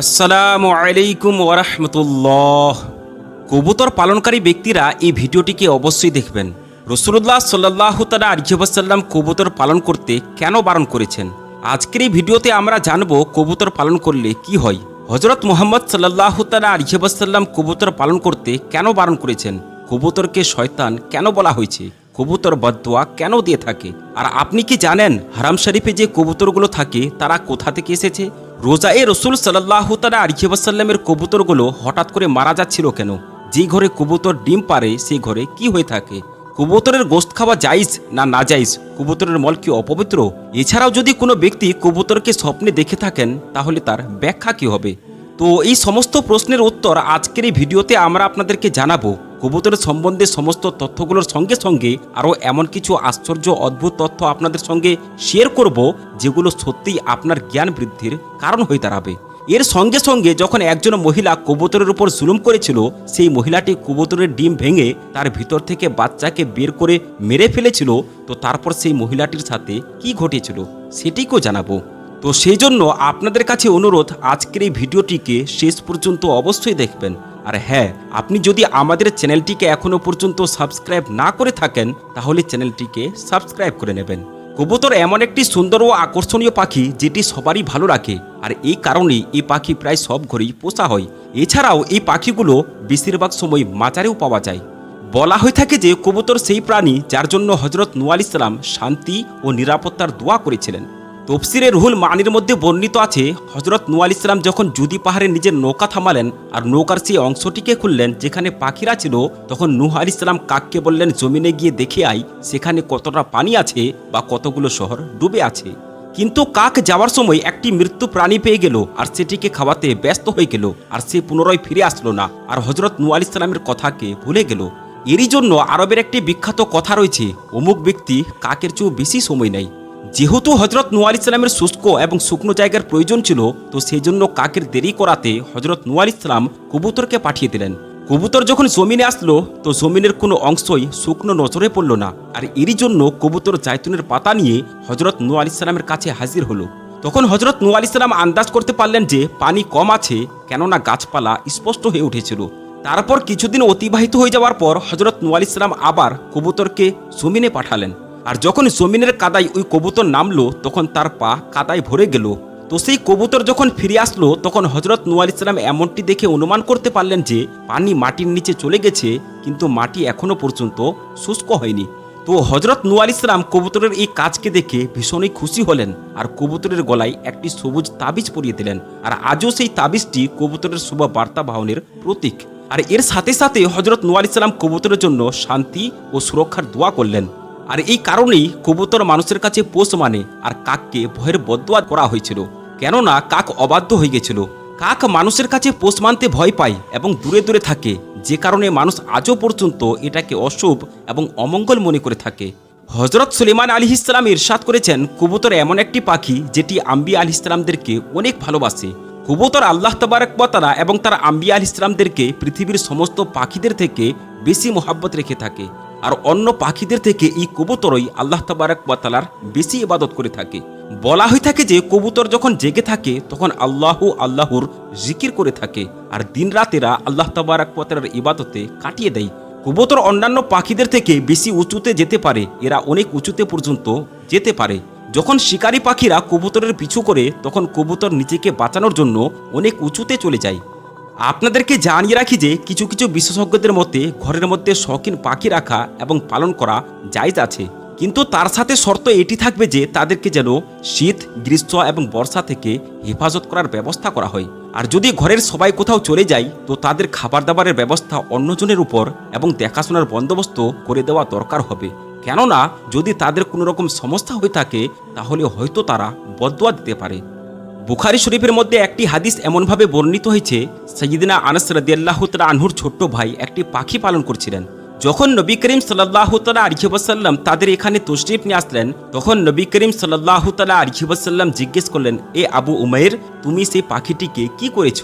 আসসালামু আলাইকুম ওরহমতুল্লাহ কবুতর পালনকারী ব্যক্তিরা এই ভিডিওটিকে অবশ্যই দেখবেন। রসুল্লাহ সাল্লাহ তালা আরিজাবাসাল্লাম কবুতর পালন করতে কেন বারণ করেছেন? আজকের এই ভিডিওতে আমরা জানব কবুতর পালন করলে কি হয়। হজরত মোহাম্মদ সাল্লাহ তালা আরিজাবাসাল্লাম কবুতর পালন করতে কেন বারণ করেছেন? কবুতরকে শয়তান কেন বলা হয়েছে? কবুতর বদোয়া কেন দিয়ে থাকে? আর আপনি কি জানেন হারাম শরীফে যে কবুতরগুলো থাকে, তারা কোথা থেকে এসেছে? রোজায়ে রসুল সাল্লাহ তালা আরিখিবাসাল্লামের কবুতরগুলো হঠাৎ করে মারা যাচ্ছিল কেন? যে ঘরে কবুতর ডিম পারে, সেই ঘরে কি হয়ে থাকে? কবুতরের গোস্ত খাওয়া জাইজ না না জাইজ কবুতরের মল কি অপবিত্র? এছাড়াও যদি কোনো ব্যক্তি কবুতরকে স্বপ্নে দেখে থাকেন, তাহলে তার ব্যাখ্যা কি হবে? তো এই সমস্ত প্রশ্নের উত্তর আজকের এই ভিডিওতে আমরা আপনাদেরকে জানাব। কবুতরের সম্বন্ধে সমস্ত তথ্যগুলোর সঙ্গে সঙ্গে আরও এমন কিছু আশ্চর্য, অদ্ভুত তথ্য আপনাদের সঙ্গে শেয়ার করব, যেগুলো সত্যিই আপনার জ্ঞান বৃদ্ধির কারণ হয়ে দাঁড়াবে। এর সঙ্গে সঙ্গে যখন একজন মহিলা কবুতরের উপর জুলুম করেছিল, সেই মহিলাটি কবুতরের ডিম ভেঙে তার ভিতর থেকে বাচ্চাকে বের করে মেরে ফেলেছিল। তো তারপর সেই মহিলাটির সাথে কি ঘটেছিল, সেটিকেও জানাব। তো সেই জন্য আপনাদের কাছে অনুরোধ, আজকের এই ভিডিওটিকে শেষ পর্যন্ত অবশ্যই দেখবেন। আর হ্যাঁ আপনি যদি আমাদের চ্যানেলটিকে এখনও পর্যন্ত সাবস্ক্রাইব না করে থাকেন, তাহলে চ্যানেলটিকে সাবস্ক্রাইব করে নেবেন। কবুতর এমন একটি সুন্দর ও আকর্ষণীয় পাখি যেটি সবারই ভালো রাখে, আর এই কারণেই এই পাখি প্রায় সব ঘরেই পোষা হয়। এছাড়াও এই পাখিগুলো বেশিরভাগ সময় মাচারেও পাওয়া যায়। বলা হয়ে থাকে যে কবুতর সেই প্রাণী যার জন্য হজরত নুয়াল ইসলাম শান্তি ও নিরাপত্তার দোয়া করেছিলেন। তফসিরে রুহুল মানির মধ্যে বর্ণিত আছে হজরত নুয়াল ইসলাম যখন জুদি পাহাড়ে নিজের নৌকা থামালেন আর নৌকার সেই অংশটিকে খুললেন যেখানে পাখিরা ছিল, তখন নুহ আল ইসলাম কাককে বললেন, জমিনে গিয়ে দেখে আই সেখানে কতটা পানি আছে বা কতগুলো শহর ডুবে আছে। কিন্তু কাক যাওয়ার সময় একটি মৃত্যু প্রাণী পেয়ে গেল আর সেটিকে খাওয়াতে ব্যস্ত হয়ে গেল আর সে পুনরায় ফিরে আসলো না আর হজরত নুয়াল ইসলামের কথাকে ভুলে গেল। এরই জন্য আরবের একটি বিখ্যাত কথা রয়েছে, অমুক ব্যক্তি কাকের চেয়েও বেশি সময় নেয়। যেহেতু হজরত নুয়াল ইসলামের শুষ্ক এবং শুকনো জায়গার প্রয়োজন ছিল, তো সেই জন্য কাকের দেরি করাতে হজরত নুয়াল ইসলাম কবুতরকে পাঠিয়ে দিলেন। কবুতর যখন জমিনে আসলো, তো জমিনের কোনো অংশই শুকনো নজরে পড়ল না। আর এরই জন্য কবুতর জায়তুনের পাতা নিয়ে হজরত নুয়াল ইসলামের কাছে হাজির হলো। তখন হজরত নুয়াল ইসলাম আন্দাজ করতে পারলেন যে পানি কম আছে, কেননা গাছপালা স্পষ্ট হয়ে উঠেছিল। তারপর কিছুদিন অতিবাহিত হয়ে যাওয়ার পর হজরত নুয়াল ইসলাম আবার কবুতরকে জমিনে পাঠালেন। আর যখন জমিনের কাদায় ওই কবুতর নামলো, তখন তার পা কাদায় ভরে গেল। তো সেই কবুতর যখন ফিরে আসলো, তখন হজরত নুয়াল ইসলাম এমনটি দেখে অনুমান করতে পারলেন যে, পানি মাটির নিচে চলে গেছে, কিন্তু মাটি এখনও পর্যন্ত শুষ্ক হয়নি। তো হজরত নুয়াল ইসলাম কবুতরের এই কাজকে দেখে ভীষণই খুশি হলেন আর কবুতরের গলায় একটি সবুজ তাবিজ পরিয়ে দিলেন। আর আজও সেই তাবিজটি কবুতরের শুভ বার্তা বাহনের প্রতীক। আর এর সাথে সাথে হজরত নুয়াল ইসলাম কবুতরের জন্য শান্তি ও সুরক্ষার দোয়া করলেন। আর এই কারণেই কবুতর মানুষের কাছে পোষ মানে আর কাককে ভয়ের বদোয়া করা হয়েছিল। কেননা কাক অবাধ্য হয়ে গেছিল। কাক মানুষের কাছে পোষ মানতে ভয় পায় এবং দূরে দূরে থাকে। যে কারণে মানুষ আজও পর্যন্ত এটাকে অশুভ এবং অমঙ্গল মনে করে থাকে। হজরত সুলেমান আলী ইসলাম ইরশাদ করেছেন, কবুতর এমন একটি পাখি যেটি আম্বি আলী ইসলামদেরকে অনেক ভালোবাসে। কবুতর আল্লাহ তবারকবতারা এবং তার আম্বিয়া আল ইসলামদেরকে পৃথিবীর সমস্ত পাখিদের থেকে বেশি মোহাব্বত রেখে থাকে। আর অন্য পাখিদের থেকে এই কবুতরই আল্লাহ তবারকবতালার বেশি ইবাদত করে থাকে। বলা হয়ে থাকে যে কবুতর যখন জেগে থাকে, তখন আল্লাহ আল্লাহর জিকির করে থাকে আর দিন রাতেরা আল্লাহ তবারকবতালার ইবাদতে কাটিয়ে দেয়। কবুতর অন্যান্য পাখিদের থেকে বেশি উঁচুতে যেতে পারে, এরা অনেক উঁচুতে পর্যন্ত যেতে পারে। যখন শিকারী পাখিরা কবুতরের পিছু করে, তখন কবুতর নিজেকে বাঁচানোর জন্য অনেক উঁচুতে চলে যায়। আপনাদেরকে জানিয়ে রাখি যে কিছু কিছু বিশেষজ্ঞদের মতে ঘরের মধ্যে শখিন পাখি রাখা এবং পালন করা জায়জ আছে। কিন্তু তার সাথে শর্ত এটি থাকবে যে তাদেরকে যেন শীত, গ্রীষ্ম এবং বর্ষা থেকে হেফাজত করার ব্যবস্থা করা হয়। আর যদি ঘরের সবাই কোথাও চলে যায়, তো তাদের খাবার দাবারের ব্যবস্থা অন্যজনের উপর এবং দেখাশোনার বন্দোবস্ত করে দেওয়া দরকার হবে। কেননা, যদি তাদের কোনো রকম সমস্যা হয়ে থাকে, তাহলে হয়তো তারা বদোয়া দিতে পারে। বুখারি শরীফের মধ্যে একটি হাদিস এমনভাবে বর্ণিত হয়েছে সঈদিনা আনস রদিয়াল্লাহ তালা আনহুর ছোট্ট ভাই একটি পাখি পালন করছিলেন। যখন নবী করিম সাল্লাহ তালা আরিফাসাল্লাম তাদের এখানে তশরিফ নিয়ে আসলেন, তখন নবী করিম সাল্লাহ তালা আরিফাসাল্লাম জিজ্ঞেস করলেন, এ আবু উমের তুমি সেই পাখিটিকে কি করেছ?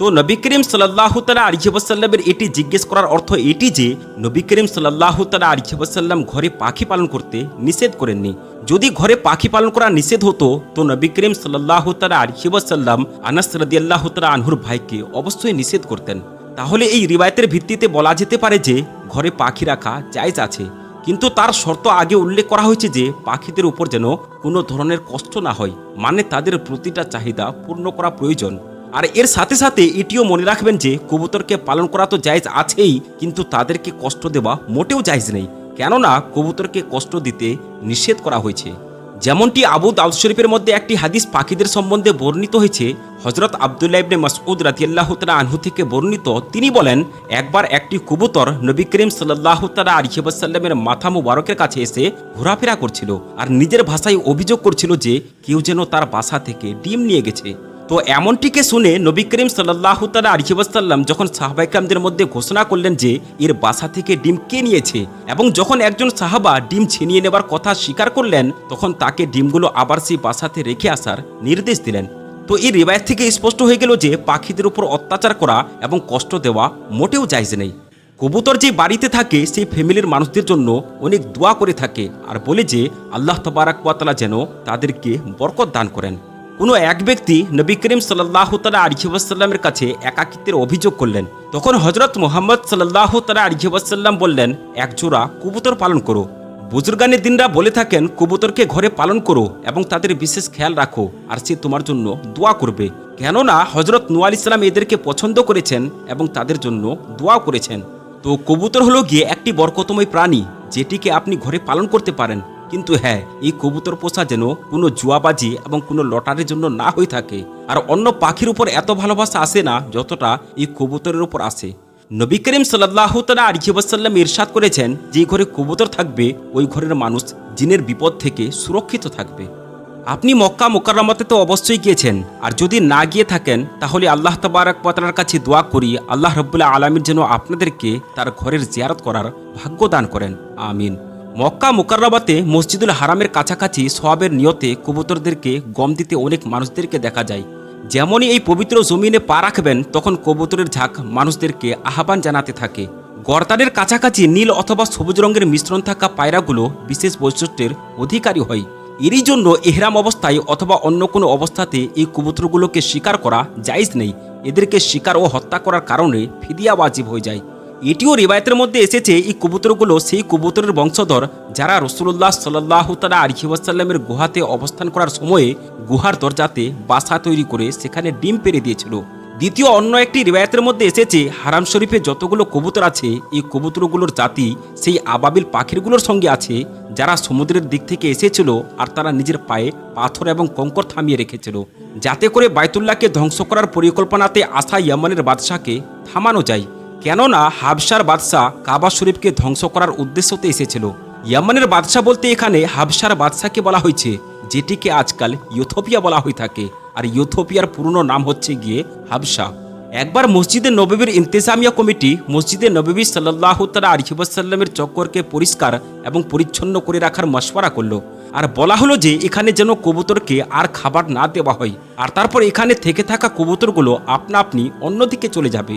তো নবী করিম সাল্লাহ তালা আলিহাসাল্লামের এটি জিজ্ঞেস করার অর্থ এটি যে, নবী করিম সাল্লাহ তালা আলিহাসাল্লাম ঘরে পাখি পালন করতে নিষেধ করেননি। যদি ঘরে পাখি পালন করা নিষেধ হতো, তো নবী করিম সাল্লাহ তালা আলিহাসাল্লাম আনাস রদিয়াল্লাহ তালা আনহুর ভাইকে অবশ্যই নিষেধ করতেন। তাহলে এই রিবায়তের ভিত্তিতে বলা যেতে পারে যে, ঘরে পাখি রাখা জায়জ আছে। কিন্তু তার শর্ত আগে উল্লেখ করা হয়েছে যে, পাখিদের উপর যেন কোনো ধরনের কষ্ট না হয় মানে তাদের প্রতিটা চাহিদা পূর্ণ করা প্রয়োজন। আর এর সাথে সাথে এটিও মনে রাখবেন যে কবুতরকে পালন করা তো জায়জ আছেই, কিন্তু তাদেরকে কষ্ট দেওয়া মোটেও জায়জ নেই। কেননা কবুতরকে কষ্ট দিতে নিষেধ করা হয়েছে। যেমনটি আবু দাউদ শরীফের মধ্যে একটি হাদিস পাখিদের সম্বন্ধে বর্ণিত হয়েছে হজরত আবদুল্লাহ ইবনে মাসউদ রাতিয়াল্লাহ তালা আনহু থেকে বর্ণিত। তিনি বলেন, একবার একটি কবুতর নবী করিম সাল্লাহ তালা আলিহাসাল্লামের মাথা মুবারকের কাছে এসে ঘোরাফেরা করছিল আর নিজের ভাষায় অভিযোগ করছিল যে কেউ যেন তার বাসা থেকে ডিম নিয়ে গেছে। তো এমনটিকে শুনে নবী করিম সাল্লাহ তালা আলিহাসাল্লাম যখন সাহাবাইকামদের মধ্যে ঘোষণা করলেন যে এর বাসা থেকে ডিম কে নিয়েছে এবং যখন একজন সাহাবা ডিম ছিনিয়ে নেবার কথা স্বীকার করলেন, তখন তাকে ডিমগুলো আবার সেই বাসাতে রেখে আসার নির্দেশ দিলেন। তো এই রেবায়ত থেকে স্পষ্ট হয়ে গেল যে পাখিদের উপর অত্যাচার করা এবং কষ্ট দেওয়া মোটেও জায়জ নেই। কবুতর যে বাড়িতে থাকে, সেই ফ্যামিলির মানুষদের জন্য অনেক দোয়া করে থাকে আর বলে যে, আল্লাহ তবারাকালা যেন তাদেরকে বরকত দান করেন। কোনো এক ব্যক্তি নবী করিম সাল্লাহ তালা আলিহাসাল্লামের কাছে একাকিত্বের অভিযোগ করলেন। তখন হজরত মোহাম্মদ সাল্লাহ তালা আলিহাসাল্লাম বললেন একজোড়া কবুতর পালন করো। বুজুর্গানের দিনরা বলে থাকেন, কবুতরকে ঘরে পালন করো এবং তাদের বিশেষ খেয়াল রাখো আর সে তোমার জন্য দোয়া করবে। কেননা হজরত নুয়াল ইসলাম এদেরকে পছন্দ করেছেন এবং তাদের জন্য দোয়া করেছেন। তো কবুতর হলো গিয়ে একটি বরকতময় প্রাণী, যেটিকে আপনি ঘরে পালন করতে পারেন। কিন্তু হ্যাঁ এই কবুতর পোষা যেন কোনো জুয়াবাজি এবং কোনো লটারির জন্য না হয়ে থাকে। আর অন্য পাখির উপর এত ভালোবাসা আসে না যতটা এই কবুতরের উপর আসে। নবী করিম সাল্লাহ তালা ইরশাদ করেছেন, যে ঘরে কবুতর থাকবে, ওই ঘরের মানুষ জিনের বিপদ থেকে সুরক্ষিত থাকবে। আপনি মক্কা মোকাররমাতে তো অবশ্যই গিয়েছেন। আর যদি না গিয়ে থাকেন, তাহলে আল্লাহ তবারক পাতার কাছে দোয়া করি, আল্লাহ রব্বুল্লাহ আলমীর যেন আপনাদেরকে তার ঘরের জিয়ারত করার ভাগ্য দান করেন। আমিন। মক্কা মোকাররমাতে মসজিদুল হারামের কাছাকাছি সোয়াবের নিয়তে কবুতরদেরকে গম দিতে অনেক মানুষদেরকে দেখা যায়। যেমনই এই পবিত্র জমিনে পা রাখবেন, তখন কবুতরের ঝাঁক মানুষদেরকে আহ্বান জানাতে থাকে। গর্তানের কাছাকাছি নীল অথবা সবুজ রঙের মিশ্রণ থাকা পায়রাগুলো বিশেষ বৈশিষ্ট্যের অধিকারী হয়। এরই জন্য এহরাম অবস্থায় অথবা অন্য কোনো অবস্থাতে এই কবুতরগুলোকে শিকার করা জায়জ নেই। এদেরকে শিকার ও হত্যা করার কারণে ফিদিয়া ওয়াজিব হয়ে যায়। এটিও রিবায়তের মধ্যে এসেছে, এই কবুতরগুলো সেই কবুতরের বংশধর যারা রসুল্লাহ সাল্লাহ তালা আলহিবাসাল্লামের গুহাতে অবস্থান করার সময়ে গুহার দরজাতে বাসা তৈরি করে সেখানে ডিম পেরে দিয়েছিল। দ্বিতীয় অন্য একটি রিবায়তের মধ্যে এসেছে, হারাম শরীফে যতগুলো কবুতর আছে, এই কবুতরগুলোর জাতি সেই আবাবিল পাখিরগুলোর সঙ্গে আছে, যারা সমুদ্রের দিক থেকে এসেছিল আর তারা নিজের পায়ে পাথর এবং কঙ্কর থামিয়ে রেখেছিল। যাতে করে বায়তুল্লাহকে ধ্বংস করার পরিকল্পনাতে আসা ইয়ামানের বাদশাকে থামানো যায়। কেননা হাবসার বাদশাহ কাবা শরীফকে ধ্বংস করার উদ্দেশ্যতে এসেছিল। ইয়ামানের বাদশাহ বলতে এখানে হাবসার বাদশাকে বলা হয়েছে, যেটিকে আজকাল ইউথোপিয়া বলা হয়ে থাকে। আর ইউথোপিয়ার পুরনো নাম হচ্ছে গিয়ে হাবসা একবার মসজিদে নবীর ইন্তেজামিয়া কমিটি মসজিদে নবী সাল্লাহ তালা আলহিবাসাল্লামের চক্করকে পরিষ্কার এবং পরিচ্ছন্ন করে রাখার মশওয়ারা করল। আর বলা হলো যে এখানে যেন কবুতরকে আর খাবার না দেওয়া হয়। আর তারপর এখানে থেকে থাকা কবুতরগুলো আপনা আপনি অন্যদিকে চলে যাবে।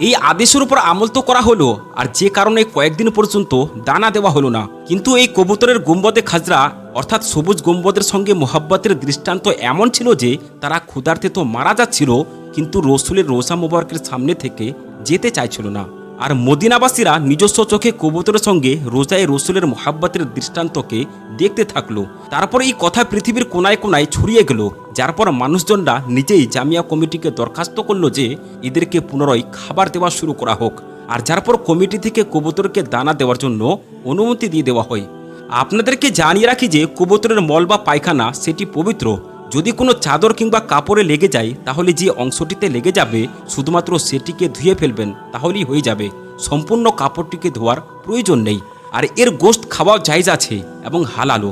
এই আদেশের উপর আমল তো করা হলো, আর যে কারণে কয়েকদিন পর্যন্ত দানা দেওয়া হলো না। কিন্তু এই কবুতরের গুম্বদে খাজরা, অর্থাৎ সবুজ গুম্বদের সঙ্গে মোহাব্বতের দৃষ্টান্ত এমন ছিল যে, তারা ক্ষুধার্তে তো মারা যাচ্ছিল, কিন্তু রসুলের রোজা মোবারকের সামনে থেকে যেতে চাইছিল না। আর মদিনাবাসীরা নিজস্ব চোখে কবুতরের সঙ্গে রোজায় রসুলের মোহাব্বতের দৃষ্টান্তকে দেখতে থাকল। তারপর এই কথা পৃথিবীর কোনায় কোনায় ছড়িয়ে গেল, যার পর মানুষজনরা নিজেই জামিয়া কমিটিকে দরখাস্ত করল যে এদেরকে পুনরায় খাবার দেওয়া শুরু করা হোক, আর যার পর কমিটি থেকে কবুতরকে দানা দেওয়ার জন্য অনুমতি দিয়ে দেওয়া হয়। আপনাদেরকে জানিয়ে রাখি যে কবুতরের মল বা পায়খানা সেটি পবিত্র যদি কোনো চাদর কিংবা কাপড়ে লেগে যায়, তাহলে যে অংশটিতে লেগে যাবে, শুধুমাত্র সেটিকে ধুয়ে ফেলবেন, তাহলেই হয়ে যাবে। সম্পূর্ণ কাপড়টিকে ধোয়ার প্রয়োজন নেই। আর এর গোস্ত খাওয়াও জায়জ আছে এবং হালালো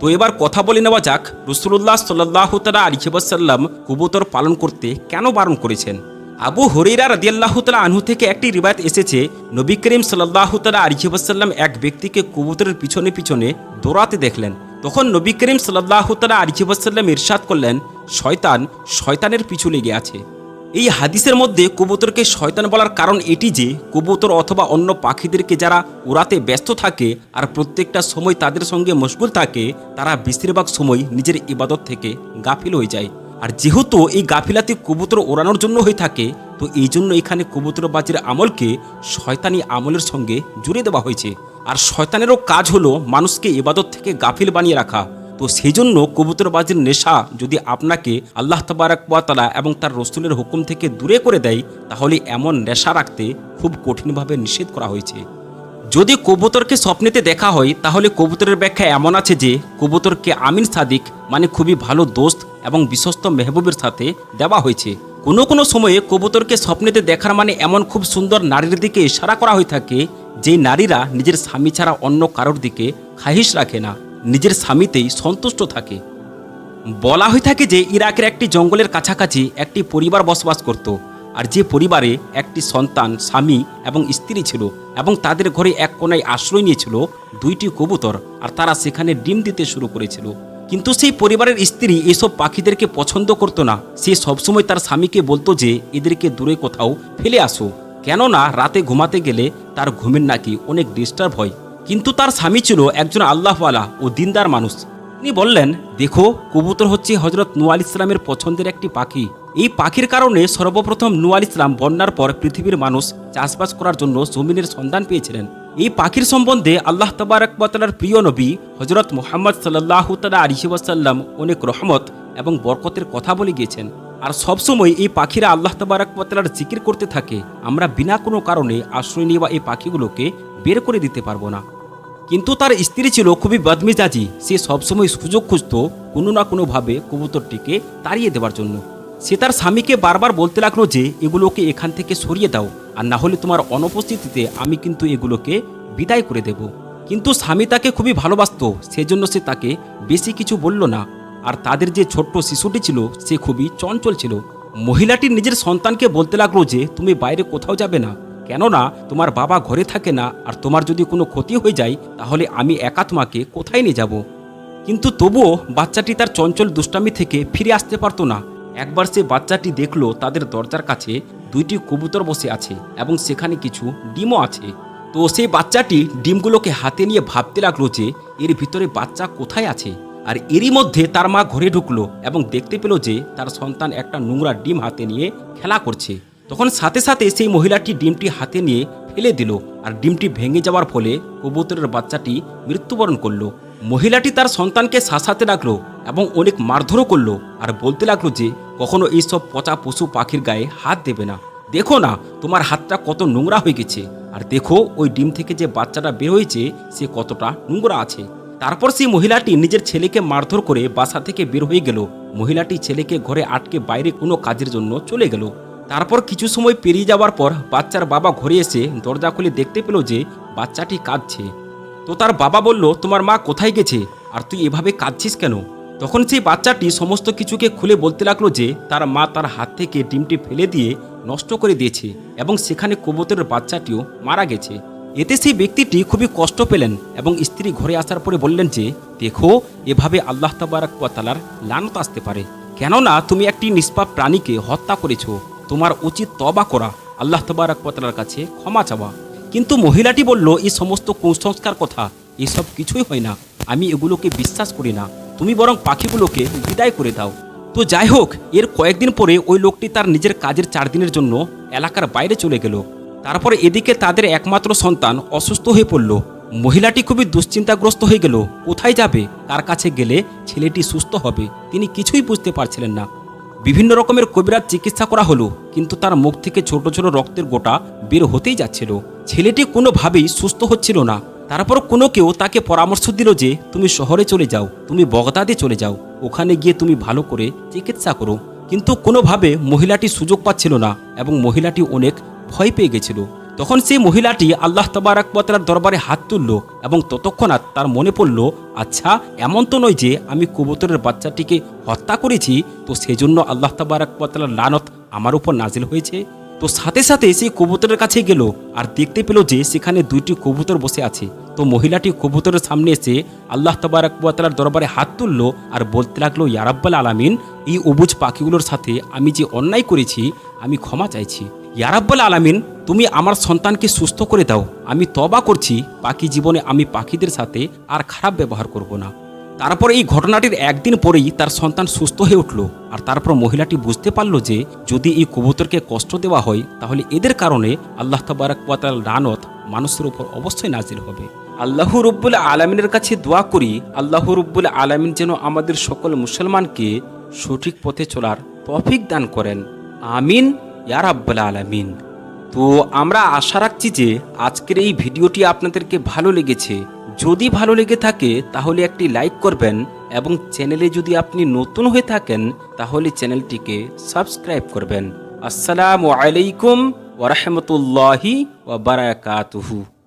তো এবার কথা বলে নেওয়া যাক রসুল্লাহ সাল্লাহ তালা আলিহাসাল্লাম কবুতর পালন করতে কেন বারণ করেছেন? আবু হরিরা রাদিয়াল্লাহ তালা আনহু থেকে একটি রিবায়ত এসেছে, নবী করিম সাল্লাহ তালা আলিহাসাল্লাম এক ব্যক্তিকে কবুতরের পিছনে পিছনে দৌড়াতে দেখলেন। তখন নবী করিম সাল্লাহ তালা আলিহাসাল্লাম ইরশাদ করলেন, শয়তান শয়তানের পিছু লেগে আছে। এই হাদিসের মধ্যে কবুতরকে শয়তান বলার কারণ এটি যে, কবুতর অথবা অন্য পাখিদেরকে যারা উড়াতে ব্যস্ত থাকে আর প্রত্যেকটা সময় তাদের সঙ্গে মশগুল থাকে, তারা বেশিরভাগ সময় নিজের ইবাদত থেকে গাফিল হয়ে যায়। আর যেহেতু এই গাফিলাতি কবুতর ওড়ানোর জন্য হয়ে থাকে, তো এই জন্য এখানে কবুতরবাজির আমলকে শয়তানি আমলের সঙ্গে জুড়ে দেওয়া হয়েছে। আর শয়তানেরও কাজ হলো মানুষকে ইবাদত থেকে গাফিল বানিয়ে রাখা। তো সেই জন্য কবুতরবাজির নেশা যদি আপনাকে আল্লাহ তবারকবাতলা এবং তার রসুলের হুকুম থেকে দূরে করে দেয়, তাহলে এমন নেশা রাখতে খুব কঠিনভাবে নিষেধ করা হয়েছে। যদি কবুতরকে স্বপ্নেতে দেখা হয়, তাহলে কবুতরের ব্যাখ্যা এমন আছে যে, কবুতরকে আমিন সাদিক মানে খুবই ভালো দোস্ত এবং বিশ্বস্ত মেহবুবের সাথে দেওয়া হয়েছে। কোনো কোনো সময়ে কবুতরকে স্বপ্নেতে দেখার মানে এমন খুব সুন্দর নারীর দিকে ইশারা করা হয়ে থাকে যে নারীরা নিজের স্বামী ছাড়া অন্য কারোর দিকে খাহিস রাখে না, নিজের স্বামীতেই সন্তুষ্ট থাকে। বলা হয়ে থাকে যে ইরাকের একটি জঙ্গলের কাছাকাছি একটি পরিবার বসবাস করত, আর যে পরিবারে একটি সন্তান, স্বামী এবং স্ত্রী ছিল এবং তাদের ঘরে এক কোনায় আশ্রয় নিয়েছিল দুইটি কবুতর, আর তারা সেখানে ডিম দিতে শুরু করেছিল। কিন্তু সেই পরিবারের স্ত্রী এসব পাখিদেরকে পছন্দ করতো না। সে সবসময় তার স্বামীকে বলতো যে, এদেরকে দূরে কোথাও ফেলে আসো। কেননা রাতে ঘুমাতে গেলে তার ঘুমের নাকি অনেক ডিস্টার্ব হয়। কিন্তু তার স্বামী ছিল একজন আল্লাহওয়ালা ও দিনদার মানুষ। তিনি বললেন, দেখো, কবুতর হচ্ছে হজরত নুয়াল ইসলামের পছন্দের একটি পাখি। এই পাখির কারণে সর্বপ্রথম নুয়াল ইসলাম বন্যার পর পৃথিবীর মানুষ চাষবাস করার জন্য জমিনের সন্ধান পেয়েছিলেন। এই পাখির সম্বন্ধে আল্লাহ তবারকবাতালার প্রিয় নবী হজরত মোহাম্মদ সাল্লাহ তালা আলিহিবাসাল্লাম অনেক রহমত এবং বরকতের কথা বলে গিয়েছেন। আর সবসময় এই পাখিরা আল্লাহ তবারকবাতালার জিকির করতে থাকে, আমরা বিনা কোনো কারণে আশ্রয় নেওয়া এই পাখিগুলোকে বের করে দিতে পারব না। কিন্তু তার স্ত্রী ছিল খুবই বদমেজাজি, সে সবসময় সুযোগ খুঁজত কোনো না কোনোভাবে কবুতরটিকে তাড়িয়ে দেওয়ার জন্য। সে তার স্বামীকে বারবার বলতে লাগল যে, এগুলোকে এখান থেকে সরিয়ে দাও, আর না হলে তোমার অনুপস্থিতিতে আমি কিন্তু এগুলোকে বিদায় করে দেব। কিন্তু স্বামী তাকে খুবই ভালোবাসত, সেজন্য সে তাকে বেশি কিছু বলল না। আর তাদের যে ছোট্ট শিশুটি ছিল, সে খুবই চঞ্চল ছিল। মহিলাটি নিজের সন্তানকে বলতে লাগল যে, তুমি বাইরে কোথাও যাবে না। কেননা, তোমার বাবা ঘরে থাকে না, আর তোমার যদি কোনো ক্ষতি হয়ে যায়, তাহলে আমি একা তোমাকে কোথায় নিয়ে যাব? কিন্তু তবুও বাচ্চাটি তার চঞ্চল দুষ্টামি থেকে ফিরে আসতে পারতো না। একবার সে বাচ্চাটি দেখল, তাদের দরজার কাছে দুইটি কবুতর বসে আছে এবং সেখানে কিছু ডিমও আছে। তো সেই বাচ্চাটি ডিমগুলোকে হাতে নিয়ে ভাবতে লাগল যে, এর ভিতরে বাচ্চা কোথায় আছে? আর এরই মধ্যে তার মা ঘরে ঢুকলো এবং দেখতে পেল যে তার সন্তান একটা নোংরা ডিম হাতে নিয়ে খেলা করছে। তখন সাথে সাথে সেই মহিলাটি ডিমটি হাতে নিয়ে ফেলে দিল আর ডিমটি ভেঙে যাওয়ার ফলে কবুতরের বাচ্চাটি মৃত্যুবরণ করল। মহিলাটি তার সন্তানকে শাসাতে লাগল এবং অনেক মারধরও করল আর বলতে লাগল যে, কখনো এইসব পচা পশু পাখির গায়ে হাত দেবে না। দেখো না, তোমার হাতটা কত নোংরা হয়ে গেছে। আর দেখো, ওই ডিম থেকে যে বাচ্চাটা বের হয়েছে, সে কতটা নোংরা আছে। তারপর সেই মহিলাটি নিজের ছেলেকে মারধর করে বাসা থেকে বের হয়ে গেল। মহিলাটি ছেলেকে ঘরে আটকে বাইরে কোনো কাজের জন্য চলে গেল। তারপর কিছু সময় পেরিয়ে যাওয়ার পর বাচ্চার বাবা ঘরে এসে দরজা খুলে দেখতে পেল যে বাচ্চাটি কাঁদছে। তো তার বাবা বলল, তোমার মা কোথায় গেছে? আর তুই এভাবে কাঁদছিস কেন? তখন সেই বাচ্চাটি সমস্ত কিছুকে খুলে বলতে লাগল যে তার মা তার হাত থেকে ডিমটি ফেলে দিয়ে নষ্ট করে দিয়েছে এবং সেখানে কবুতরের বাচ্চাটিও মারা গেছে। এতে সেই ব্যক্তিটি খুবই কষ্ট পেলেন এবং স্ত্রী ঘরে আসার পরে বললেন যে, দেখো, এভাবে আল্লাহ তাবারাকালার লানত আসতে পারে। কেননা তুমি একটি নিষ্পাপ প্রাণীকে হত্যা করেছ। তোমার উচিত তবা করা, আল্লাহ তবারাকালার কাছে ক্ষমা চাওয়া। কিন্তু মহিলাটি বলল, এই সমস্ত কুসংস্কার কথা, এসব কিছুই হয় না। আমি এগুলোকে বিশ্বাস করি না। তুমি বরং পাখিগুলোকে বিদায় করে দাও। তো যাই হোক, এর কয়েকদিন পরে ওই লোকটি তার নিজের কাজের চার দিনের জন্য এলাকার বাইরে চলে গেল। তারপর এদিকে তাদের একমাত্র সন্তান অসুস্থ হয়ে পড়ল। মহিলাটি খুবই দুশ্চিন্তাগ্রস্ত হয়ে গেল। কোথায় যাবে? কার কাছে গেলে ছেলেটি সুস্থ হবে? তিনি কিছুই বুঝতে পারছিলেন না। বিভিন্ন রকমের কবিরাজ চিকিৎসা করা হলো, কিন্তু তার মুখ থেকে ছোট ছোট রক্তের গোটা বের হতেই যাচ্ছিল। ছেলেটি কোনোভাবেই সুস্থ হচ্ছিল না। তারপর কোনো কেউ তাকে পরামর্শ দিল যে, তুমি শহরে চলে যাও, তুমি বগদাদে চলে যাও, ওখানে গিয়ে তুমি ভালো করে চিকিৎসা করো। কিন্তু কোনোভাবে মহিলাটি সুযোগ পাচ্ছিল না এবং মহিলাটি অনেক ভয় পেয়ে গেছিল। তখন সেই মহিলাটি আল্লাহ তবারাকবতার দরবারে হাত তুলল এবং ততক্ষণাৎ তার মনে পড়ল আচ্ছা এমন তো নয় যে আমি কবুতরের বাচ্চাটিকে হত্যা করেছি, তো সেজন্য আল্লাহ তবারাকবতালার লানত আমার উপর নাজিল হয়েছে? তো সাথে সাথে সেই কবুতরের কাছে গেল আর দেখতে পেল যে সেখানে দুইটি কবুতর বসে আছে। তো মহিলাটি কবুতরের সামনে এসে আল্লাহ তবারকালার দরবারে হাত তুললো আর বলতে লাগল ইয়ারাব্বাল আলামিন, এই অবুজ পাখিগুলোর সাথে আমি যে অন্যায় করেছি, আমি ক্ষমা চাইছি। ইয়ারাব্বাল আলামিন, তুমি আমার সন্তানকে সুস্থ করে দাও। আমি তবা করছি পাখি জীবনে আমি পাখিদের সাথে আর খারাপ ব্যবহার করব না। তারপর এই ঘটনাটির একদিন পরেই তার সন্তান সুস্থ হয়ে উঠল। আর তারপর মহিলাটি বুঝতে পারল যে, যদি এই কবুতরকে কষ্ট দেওয়া হয়, তাহলে এদের কারণে আল্লাহ তবারকাল রানত মানুষের উপর অবশ্যই নাজির হবে। আল্লাহ রব্বুল আলমিনের কাছে দোয়া করি, আল্লাহ রব্বুল আলমিন যেন আমাদের সকল মুসলমানকে সঠিক পথে চলার তফিক দান করেন। আমিন। ইয়ার আব্বাল আলামিন। তো আমরা আশা রাখছি যে আজকের এই ভিডিওটি আপনাদেরকে ভালো লেগেছে। যদি ভালো লেগে থাকে, তাহলে একটি লাইক করবেন এবং চ্যানেলে যদি আপনি নতুন হয়ে থাকেন, তাহলে চ্যানেলটিকে সাবস্ক্রাইব করবেন। আসসালামু আলাইকুম ওরহমতুল্লাহি ওবরাকাতুহু